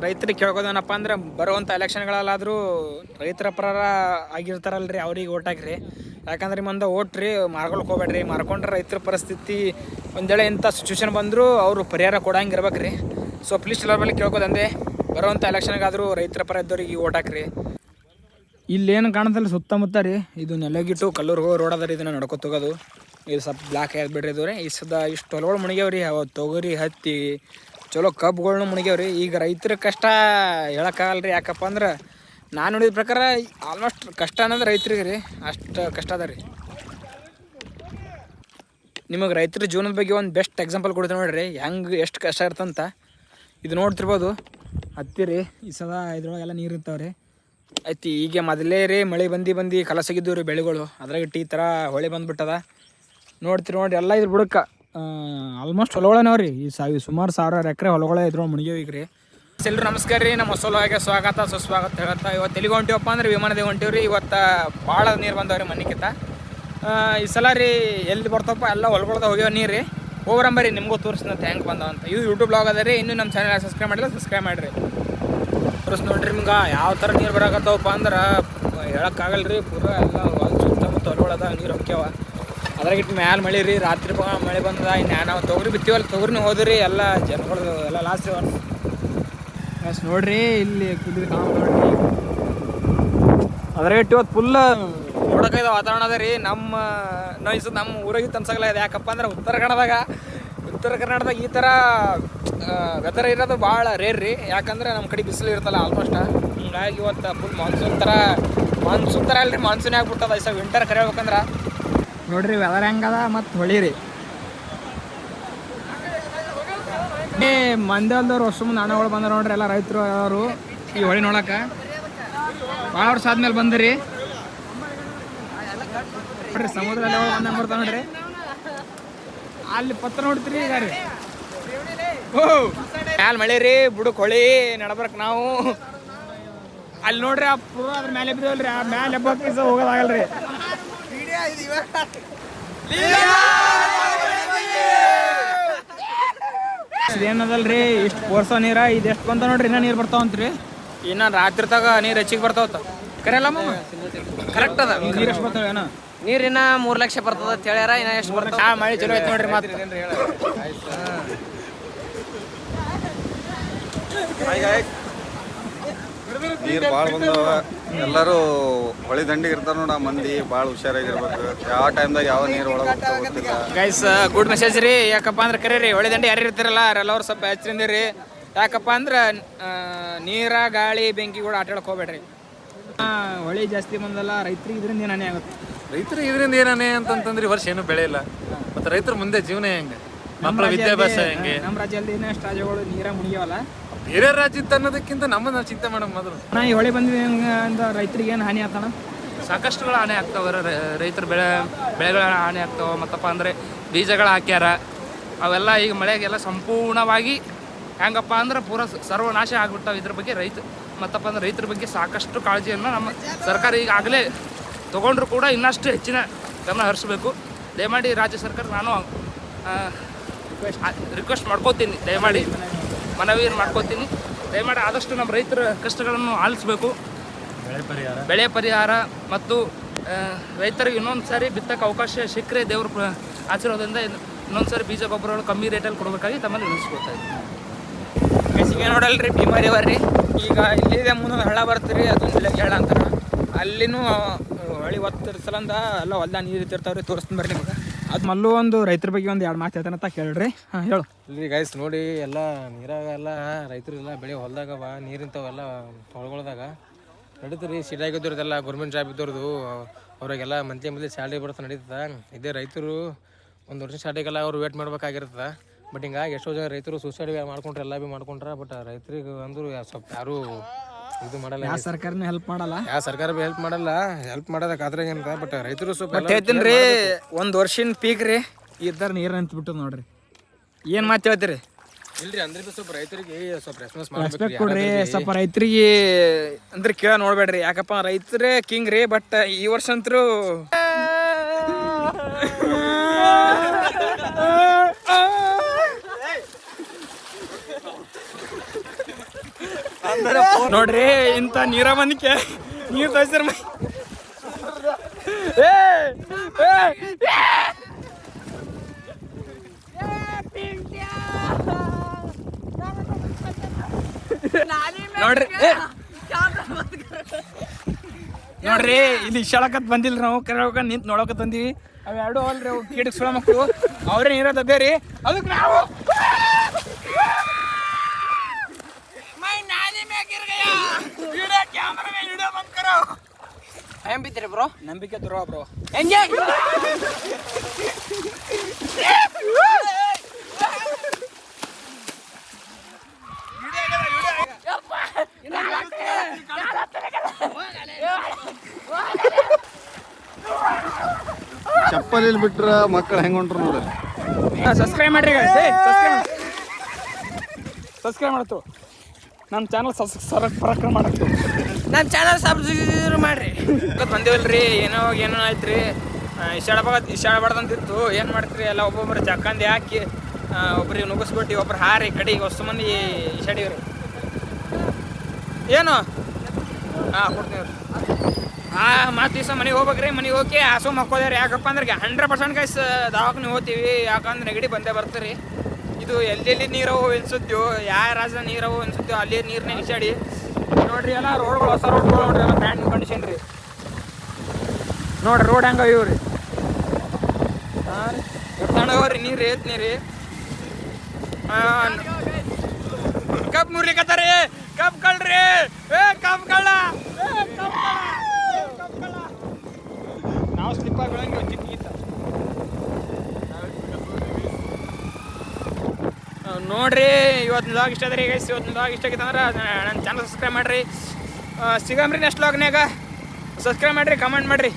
ರೈತರಿಗೆ ಕೇಳ್ಕೋದೇನಪ್ಪ ಅಂದ್ರೆ ಬರುವಂಥ ಎಲೆಕ್ಷನ್ಗಳಲ್ಲಾದರೂ ರೈತರ ಪರ ಆಗಿರ್ತಾರಲ್ರಿ ಅವ್ರಿಗೆ ಓಟ್ ಹಾಕ್ರಿ. ಯಾಕಂದ್ರೆ ಮುಂದೆ ಓಟ್ರಿ ಮಾರ್ಕೊಳಕ್ ಹೋಗ್ಬೇಡ್ರಿ. ಮಾರ್ಕೊಂಡ್ರೆ ರೈತರ ಪರಿಸ್ಥಿತಿ ಒಂದೇಳೆ ಇಂಥ ಸಿಚುವೇಶನ್ ಬಂದರೂ ಅವರು ಪರಿಹಾರ ಕೊಡಂಗೆ ಇರ್ಬೇಕ್ರಿ. ಸೊ ಪ್ಲೀಸ್ ಎಲ್ಲರ ಮೇಲೆ ಕೇಳ್ಕೋದಂದೆ ಬರುವಂಥ ಎಲೆಕ್ಷನ್ಗಾದರೂ ರೈತರ ಪರ ಇದ್ದವ್ರಿಗೆ ಓಟ್ ಹಾಕ್ರಿ. ಇಲ್ಲೇನು ಕಾಣದಲ್ಲ, ಸುತ್ತಮುತ್ತ ರೀ. ಇದು ನೆಲಗಿಟ್ಟು ಕಲ್ಲೂರು ರೋಡ್ ಅದ ರೀ, ಇದನ್ನ ನಡ್ಕೊತ ಹೋಗೋದು. ಇದು ಸ್ವಲ್ಪ ಬ್ಲಾಕ್ ಆಗಿ ಬಿಡ್ರಿ ಇದು ರೀ. ಈ ಸದ ಇಷ್ಟು ಹೊಲಗಳು ಮುಣಿಗ್ಯಾವ್ರಿ, ಅವ ತೊಗರಿ, ಹತ್ತಿ ಚಲೋ ಕಬ್ಬುಗಳ್ನು ಮುಣಿಗ್ಯಾವ್ರಿ. ಈಗ ರೈತರ ಕಷ್ಟ ಹೇಳೋಕ್ಕಾಗಲ್ಲ ರೀ ಯಾಕಪ್ಪ ಅಂದ್ರೆ ನಾನು ನೋಡಿದ ಪ್ರಕಾರ ಆಲ್ಮೋಸ್ಟ್ ಕಷ್ಟ ಅನ್ನೋದು ರೈತರಿಗೆ ರೀ. ಅಷ್ಟು ಕಷ್ಟ ಅದ ರೀ. ನಿಮಗೆ ರೈತರ ಜೀವನದ ಬಗ್ಗೆ ಒಂದು ಬೆಸ್ಟ್ ಎಕ್ಸಾಂಪಲ್ ಕೊಡ್ತೀನಿ ನೋಡಿರಿ. ಹೆಂಗೆ ಎಷ್ಟು ಕಷ್ಟ ಇರ್ತಂತ. ಇದು ನೋಡ್ತಿರ್ಬೋದು. ಹತ್ತಿ ರೀ. ಈ ಸದ ಇದ್ರೊಳಗೆಲ್ಲ ನೀರು ಇರ್ತಾವ್ರಿ ಐತಿ ಈಗ ಮೊದಲೇ ರೀ ಮಳೆ ಬಂದು ಬಂದು ಕಲಸಾಗಿದ್ದು ರೀ ಬೆಳೆಗಳು. ಅದ್ರಾಗ ಈ ಥರ ಹೊಳೆ ಬಂದುಬಿಟ್ಟದ. ನೋಡ್ತಿರಿ ನೋಡಿ ಎಲ್ಲ ಇದ್ರ ಬುಡಕ್ಕೆ. ಆಲ್ಮೋಸ್ಟ್ ಹೊಲಗಳೇನವ ರೀ ಈ ಸಾವಿ ಸುಮಾರು ಸಾವಿರಾರು ಎಕರೆ ಹೊಲಗಳೇ ಇದ್ರು ಮುಣಿಗ್ಯಾವ ಈಗ ರೀ ಎಲ್ರು ನಮಸ್ಕಾರ ರೀ. ನಮ್ಮ ಹೊಸಲೊಳಗೆ ಸ್ವಾಗತ, ಸುಸ್ವಾಗತ ಹೇಳತ್ತ ಇವತ್ತು ಎಲ್ಲಿಗೆ ಹೊಂಟಿವಪ್ಪ ಅಂದ್ರೆ ವಿಮಾನದಾಗ ಹೊಂಟಿವ್ರಿ. ಇವತ್ತು ಭಾಳ ನೀರು ಬಂದವ್ರಿ ಮನೆಕಿತ. ಈ ಸಲ ರೀ ಎಲ್ಲಿ ಬರ್ತಪ್ಪ ಎಲ್ಲ ಹೊಲಗಳ್ದ ಹೋಗ್ಯಾವ ನೀರು ರೀ ಹೋಗ್ರಂಬರಿ ನಿಮಗೂ ತೋರಿಸ್ನಂತ ಹೆಂಗೆ ಬಂದವ ಅಂತ ಇದು ಯೂಟ್ಯೂಬ್ ಬ್ಲಾಗ್ ಅದ ರೀ. ಇನ್ನೂ ನಮ್ಮ ಚಾನಲ್ ಸಬ್ಸ್ಕ್ರೈಬ್ ಮಾಡಿಲ್ಲ ಸಬ್ಸ್ಕ್ರೈಬ್ ಮಾಡಿರಿ. ತೋರಿಸ್ ನೋಡ್ರಿ ನಿಮ್ಗೆ ಯಾವ ಥರ ನೀರು ಬರಕತ್ತವಪ್ಪ ಅಂದ್ರೆ ಹೇಳೋಕ್ಕಾಗಲ್ಲ ರೀ ಪೂರ ಎಲ್ಲ ಸುತ್ತಮುತ್ತ ಹೊಲಗಳದ ನೀರು ಹೊಕ್ಯಾವ. ಅದ್ರಾಗ ಇಟ್ಟು ಮ್ಯಾಲ ಮಳೆ ರೀ ರಾತ್ರಿ ಮಳೆ ಬಂದದ ಇನ್ನು ನಾವು ತೊಗರಿ ಬಿತ್ತೀವಲ್ಲ ತೊಗರಿನ ಹೋದ್ರಿ ಎಲ್ಲ ಜನಗಳು ಎಲ್ಲ ಲಾಸ್ಟ್ ಅಷ್ಟು ನೋಡ್ರಿ ಇಲ್ಲಿ ಅದ್ರಾಗ ಇಟ್ಟು ಇವತ್ತು ಫುಲ್ ನೋಡೋಕೈದ ವಾತಾವರಣ ಅದ ರೀ ನಮ್ಮ ನೋಯ್ಸು ನಮ್ಮ ಊರಾಗಿ ತನ್ಸಗಲ್ಲ ಇದೆ ಯಾಕಪ್ಪ ಅಂದ್ರೆ ಉತ್ತರ ಕನ್ನಡದಾಗ ಉತ್ತರ ಕರ್ನಾಟಕದಾಗ ಈ ಥರ ವೆದರ್ ಇರೋದು ಭಾಳ ರೇರ್ ರೀ. ಯಾಕಂದ್ರೆ ನಮ್ಮ ಕಡೆ ಬಿಸಿಲು ಇರ್ತಲ್ಲ ಆಲ್ಮೋಸ್ಟ್ ಹಿಂಗಾಗಿ ಇವತ್ತು ಫುಲ್ ಮಾನ್ಸೂನ್ ಥರ ಮಾನ್ಸೂನ್ ಥರ ಅಲ್ರಿ ಮಾನ್ಸೂನ್ ಆಗ್ಬಿಟ್ಟದ. ಈ ಸಲ ವಿಂಟರ್ ಕರಿಬೇಕಂದ್ರೆ. ನೋಡ್ರಿ ವೆದರ್ ಹೆಂಗದ ಮತ್ತು ಹೊಳಿರಿ. ಏ, ಮಂದಿ ಅಲ್ದವ್ರು ವರ್ಷ ಮುಂದೆ ಹಣಗಳು ಬಂದ ನೋಡ್ರಿ ಎಲ್ಲ ರೈತರು ಅವರು. ಈ ಹೊಳಿ ನೋಡಕ್ಕೆ ಭಾಳ ವರ್ಷ ಆದ್ಮೇಲೆ ಬಂದ್ರಿ. ನೋಡ್ರಿ, ಸಮುದ್ರದಲ್ಲಿ ಬಂದಂಗೆ ನೋಡ್ರಿ ಅಲ್ಲಿ ಪತ್ರ ನೋಡ್ತೀರಿ ಈಗ ರೀ. ಓ, ಮ್ಯಾಲ ಮಳೆ ರೀ, ಬುಡಕ್ ಹೊಳಿ, ನಡ್ಬರ್ಕ್ ನಾವು. ಅಲ್ಲಿ ನೋಡ್ರಿ, ಆ ಪೂರ ಅದ್ರ ಮೇಲೆ ಬಿದ್ದವಲ್ರಿ ಆ ಮ್ಯಾಲೆ ಹಬ್ಬಕ್ಕೆ ಪೀಸ ರೀ ಇಷ್ಟು ಪೋರ್ಸ ನೀರ ಇದು ಎಷ್ಟು ಬಂತ ನೋಡ್ರಿ? ಇನ್ನ ನೀರು ಬರ್ತಾವಂತ್ರಿ ಇನ್ನ ರಾತ್ರಿ ತಗ ನೀರು ಹೆಚ್ಚಿಗೆ ಬರ್ತಾವತ್ತ ಕರೆಯಲ್ಲ ಕರೆಕ್ಟ್ ಅದ. ನೀರು ಎಷ್ಟು ಬರ್ತಾವ ನೀರ್ ನೀರಿನ ಮೂರ್ ಲಕ್ಷ ಬರ್ತದ ಅಂತ ಹೇಳ್ಯಾರ ಇನ್ನ ಎಷ್ಟು ಬರ್ತದ ಆ ಮಳೆ ಚಲೋ ಐತೆ ನೋಡ್ರಿ ಮತ್ತೆ. ನೀರು ಭಾಳ ಬಂದವ. ಎಲ್ಲರೂ ಹೊಳಿ ದಂಡಿಗೆ ಇರ್ತಾರ ನೋಡ ಮಂದಿ ಭಾಳ ಹುಷಾರಾಗಿರ್ಬೇಕು. ಯಾವ ಟೈಮ್ದಾಗ ಯಾವ ನೀರು ಒಳಗೆ ಹೋಗ್ತಾವ ಗೊತ್ತಿಲ್ಲ. ಗೈಸ್ ಗುಡ್ ಮೆಸೇಜ್ ರೀ. ಯಾಕಪ್ಪ ಅಂದ್ರೆ ಕರೆ ರೀ ಹೊಳಿ ದಂಡಿ ಯಾರು ಇರ್ತಾರಲ್ಲ ಎಲ್ಲರೂ ಸ್ವಲ್ಪ ಎಚ್ಚರಿಂದ ರೀ ಯಾಕಪ್ಪ ಅಂದ್ರೆ ನೀರ ಗಾಳಿ ಬೆಂಕಿ ಕೂಡ ಆಟ ಆಡಕ್ ಹೋಗ್ಬೇಡ್ರಿ. ಹೊಳಿ ಜಾಸ್ತಿ ಬಂದಲ್ಲ ರೈತರಿಗೆ ಇದರಿಂದ ಏನೇ ಆಗುತ್ತೆ? ರೈತರು ಇದರಿಂದ ಏನೇ ಅಂತಂತಂದ್ರೆ ಈ ವರ್ಷ ಏನು ಬೆಳೆ ಇಲ್ಲ. ಮತ್ತೆ ರೈತರ ಮುಂದೆ ಜೀವನ ಹೆಂಗೆ? ಮಕ್ಕಳ ವಿದ್ಯಾಭ್ಯಾಸ ಹೆಂಗೆ? ನಮ್ಮ ರಾಜ್ಯದಲ್ಲಿ ಇನ್ನಷ್ಟು ರಾಜ್ಯಗಳು ನೀರ ಮುಗಿಯವಲ್ಲ ಬೇರೆ ರಾಜ್ಯದ ಅನ್ನೋದಕ್ಕಿಂತ ನಮ್ಮ ನಾವು ಚಿಂತೆ ಮಾಡೋಣ ಮೊದಲು. ನಾ ಈ ಹೊಳೆ ಬಂದಿದೆ ಅಂತ ರೈತರಿಗೆ ಏನು ಹಾನಿ ಆಗ್ತಾನ? ಸಾಕಷ್ಟುಗಳು ಹಾನಿ ಆಗ್ತಾವ ರೈತರ ಬೆಳೆ ಬೆಳೆಗಳ ಹಾನಿ ಆಗ್ತಾವ. ಮತ್ತಪ್ಪ ಅಂದರೆ ಬೀಜಗಳು ಹಾಕ್ಯಾರ. ಅವೆಲ್ಲ ಈಗ ಮಳೆಗೆಲ್ಲ ಸಂಪೂರ್ಣವಾಗಿ ಹೆಂಗಪ್ಪ ಅಂದ್ರೆ ಪೂರ ಸರ್ವನಾಶ ಆಗ್ಬಿಟ್ಟಾವ ಇದ್ರ ಬಗ್ಗೆ ರೈತ ಮತ್ತಪ್ಪ ಅಂದ್ರೆ ರೈತರ ಬಗ್ಗೆ ಸಾಕಷ್ಟು ಕಾಳಜಿಯನ್ನು ನಮ್ಮ ಸರ್ಕಾರ ಈಗಾಗಲೇ ತೊಗೊಂಡ್ರು ಕೂಡ ಇನ್ನಷ್ಟು ಹೆಚ್ಚಿನ ಗಮನ ಹರಿಸಬೇಕು. ದಯಮಾಡಿ ರಾಜ್ಯ ಸರ್ಕಾರ ನಾನು ರಿಕ್ವೆಸ್ಟ್ ಮಾಡ್ಕೋತೀನಿ. ದಯಮಾಡಿ. ಮನವಿ ಮಾಡ್ಕೋತೀನಿ. ದಯಮಾಡಿ ಆದಷ್ಟು ನಮ್ಮ ರೈತರ ಕಷ್ಟಗಳನ್ನು ಆಲಿಸಬೇಕು. ಬೆಳೆ ಪರಿಹಾರ ಮತ್ತು ಆ, ರೈತರಿಗೆ ಇನ್ನೊಂದು ಸಾರಿ ಬಿತ್ತಕ್ಕೆ ಅವಕಾಶ ಸಿಕ್ಕರೆ ದೇವರು ಆಚರೋದ್ರಿಂದ ಇನ್ನೊಂದು ಸಾರಿ ಬೀಜ ಗೊಬ್ಬರಗಳು ಕಮ್ಮಿ ರೇಟಲ್ಲಿ ಕೊಡಬೇಕಾಗಿ ತಮ್ಮಲ್ಲಿ ವಿನಿಸ್ಕೊಳ್ತಾ ಇದ್ದೀನಿ. ಬೇಸಿಗೆ ನೋಡಲ್ರಿ ಭೀಮಾರಿ ಬರ್ರಿ. ಈಗ ಇಲ್ಲಿದೆ ಮುಂದೆ ಹಳ್ಳ ಬರ್ತೀರಿ ಅದು ಇಲ್ಲೇ ಹಳ್ಳ ಅಂತಾರೆ. ಅಲ್ಲಿನೂ ಹೊಳಿ ಒತ್ತಿರ್ಸಲಂದ ಎಲ್ಲ ಹೊಲ್ದ ನೀರು ಇರ್ತಾವ್ರಿ ತೋರಿಸ್ತೀನಿ ಬರ್ರಿ ನಿಮಗೆ. ಅದು ಮಲ್ಲೂ ಒಂದು ರೈತರ ಬಗ್ಗೆ ಒಂದು ಎರಡು ಮಾತು ಹೇಳ್ತಾನಂತ ಕೇಳ್ರಿ. ಹಾಂ, ಹೇಳು. ಇಲ್ಲಿ ಗೈಸ್ ನೋಡಿ, ಎಲ್ಲ ನೀರಾಗೆಲ್ಲ ರೈತರು ಎಲ್ಲ ಬೆಳೆ ಹೊಲ್ದಾಗವ ನೀರಿಂತವೆಲ್ಲ ಹೊಳ್ಗೊಳ್ದಾಗ ನಡೀತೀರಿ ಸಿಟಿ ಆಗಿದ್ದವ್ರದೆಲ್ಲ ಗೌರ್ಮೆಂಟ್ ಜಾಬ್ ಇದ್ದವ್ರದ್ದು ಅವ್ರಿಗೆಲ್ಲ ಮಂತ್ಲಿ ಮಂತ್ಲಿ ಸ್ಯಾಲ್ರಿ ಬರುತ್ತೆ ನಡೀತದ. ಇದೇ ರೈತರು ಒಂದು ವರ್ಷ ಸ್ಯಾಲ್ರಿಗೆಲ್ಲ ಅವ್ರು ವೇಟ್ ಮಾಡ್ಬೇಕಾಗಿರ್ತದೆ. ಬಟ್ ಹಿಂಗಾಗಿ ಎಷ್ಟೋ ಜನ ರೈತರು ಸೂಸೈಡ್ ಮಾಡ್ಕೊಂಡ್ರೆ, ಎಲ್ಲ ಭೀ ಮಾಡ್ಕೊಂಡ್ರೆ ಬಟ್ ರೈತರಿಗೆ ಅಂದ್ರು ಸ್ವಲ್ಪ ಯಾರು ಇದು ಮಾಡಲ್ಲ ಯಾವ ಸರ್ಕಾರನೂ ಹೆಲ್ಪ್ ಮಾಡಲ್ಲ. ಯಾವ ಸರ್ಕಾರ ಭೀ ಹೆಲ್ಪ್ ಮಾಡಲ್ಲ. ಹೆಲ್ಪ್ ಮಾಡೋದಕ್ಕೆ ಆದ್ರೆ ಏನದ ಬಟ್ ರೈತರು ಸ್ವಲ್ಪ ಬಟ್ ಹೇಳ್ತೀನಿ ರೀ ಒಂದು ವರ್ಷಿನ ಪೀಕ್ ರೀ ಇದ್ದಾರ ನೀರು ನಿಂತ್ಬಿಟ್ಟು ನೋಡ್ರಿ. ಏನು ಮಾತು ಹೇಳ್ತೀರಿ? ಇಲ್ರಿ ಅಂದ್ರೆ ಬಿ ಸ್ವಲ್ಪ ರೈತರಿಗೆ ಸ್ವಲ್ಪ ರೆಸ್ಪಾನ್ಸ್ ರೆಸ್ಪೆಕ್ಟ್ ಮಾಡ್ಬೇಕು ಕೊಡ್ರಿ ಸ್ವಲ್ಪ ರೈತರಿಗೆ ಅಂದ್ರೆ ಕೇಳ ನೋಡ್ಬೇಡ್ರಿ ಯಾಕಪ್ಪ ರೈತರೇ ಕಿಂಗ್ ರೀ ಬಟ್ ಈ ವರ್ಷ ಅಂತರೂ ನೋಡ್ರಿ, ಇಂಥ ನೀರ ಬಂದಿಕ್ಕೆ ನೀರು ತೋರಿಸ್ತಾರ! ನೋಡ್ರಿ! ನೋಡ್ರಿ, ಇಲ್ಲಿ ಇಶಾಳಕತ್ ಬಂದಿಲ್ಲ ನಾವು. ಕರೆಯೋಕ ನಿಂತ್ ನೋಡಕ ತಂದಿವಿ ಅವೆರಡು ಅಲ್ರಿ ಅವು ಕೀಡಕ್ಕೆ ಸುಳ ಮಕ್ಕಳು ಅವ್ರೇ ನೀರ ತದ್ದೇರಿ ಅದಕ್ಕೆ ನಾವು ಬಿದ್ದಿರಿ ಬ್ರೋ? ನಂಬಿಕೆ ದುರ್ವ ಬ್ರೋ. ಹೆಂಗೆ? ಚಪ್ಪಲಿ ಬಿಟ್ರ ಮಕ್ಕಳು ಹೆಂಗ್ ಹೊಂಟ್ರು ನೋಡ್ರಿ ಸಬ್ಸ್ಕ್ರೈಬ್ ಮಾಡ್ರಿ ಸಬ್ಸ್ಕ್ರೈಬ್ ಸಬ್ಸ್ಕ್ರೈಬ್ ಮಾಡತ್ತು ನಮ್ಮ ಚಾನಲ್ ಸಸ್ ಸರಕ್ ಪರಾಕ್ರಮ ಮಾಡತ್ತು ನನ್ನ ಚಾನಲ್ ಸಬ್ಸ್ಕ್ರೈಬ್ ಮಾಡ್ರಿ. ಬಂದೇವಲ್ರಿ, ಏನೋ ಏನೋ ರೀ ಇಶಾಡಬಾಗ ಇಷ್ಟಾಡ್ಬಾರ್ದಂತಿತ್ತು ಏನು ಮಾಡ್ತೀರಿ? ಎಲ್ಲ ಒಬ್ಬೊಬ್ಬರು ಚಕ್ಕಂದಿ ಹಾಕಿ ಒಬ್ರಿಗೆ ನುಗ್ಗಿಸ್ಬಿಟ್ಟು ಒಬ್ರು ಹಾರಿ ಕಡೆಗೆ ಹೊಸ ಮಂದಿ ಇಶಾಡಿವ್ರಿ ಏನು? ಹಾಂ ಕೊಡ್ತೀವಿ ಹಾಂ ಮತ್ತೆ ದಿವಸ ಮನೆಗೆ ಹೋಗ್ಬೇಕ್ರಿ, ಮನೆಗೆ ಹೋಗಿ ಆಸು ಮಕ್ಕೋದ್ರಿ ಯಾಕಪ್ಪ ಅಂದ್ರೆ ಹಂಡ್ರೆಡ್ ಪರ್ಸೆಂಟ್ ಕೈಸ್ ದವಾಖಾನೆ ಹೋಗ್ತೀವಿ. ಯಾಕಂದ್ರೆ ನೆಗಡಿ ಬಂದೇ ಬರ್ತೀರಿ. ಇದು ಎಲ್ಲೆಲ್ಲಿ ನೀರವು ಎನ್ಸುತ್ತೋ ಯಾವ ರಾಜ್ಯ ನೀರವು ಎನ್ಸುತ್ತೋ, ಅಲ್ಲಿ ನೀರ್ನಾಗ ಇಶಾಡಿ ನೋಡ್ರಿ ಎಲ್ಲ ರೋಡ್ಗಳು, ಹೊಸ ರೋಡ್ಗಳು ನೋಡ್ರಿ ಎಲ್ಲ ಬ್ಯಾಂಡ್ ಕಂಡೀಷನ್ ರೀ. ನೋಡ್ರಿ ರೋಡ್ ಹೆಂಗ ಇವ್ರಿ ಹಾಂ ತಣ್ಣಗವ್ರಿ ನೀರು ಏತ್ ನೀರಿ ಕಪ್ ಮುರ್ಲಿಕತ್ತಾರಿ ಕಪ್ ಕಳ್ರಿ. ಏ, ಕಪ್ ಕಳ್ಳ. ನಾವು ಸ್ಲಿಪ್ ಆಗಿ ನೋಡ್ರಿ, ಇವತ್ತು ಲಾಗ್ ಇಷ್ಟ ಅದ್ರಿ ಗೈಸ್ ಇವತ್ತು ಲಾಗ್ ಇಷ್ಟ ಆಗಿತ್ತು ಅಂದ್ರೆ ನನ್ನ ಚಾನಲ್ ಸಬ್ಸ್ಕ್ರೈಬ್ ಮಾಡ್ರಿ. ಸಿಗಮ್ರಿ ನೆಕ್ಸ್ಟ್ ಲಾಗ್ನ್ಯಾಗ ಸಬ್ಸ್ಕ್ರೈಬ್ ಮಾಡ್ರಿ ಕಮೆಂಟ್ ಮಾಡ್ರಿ.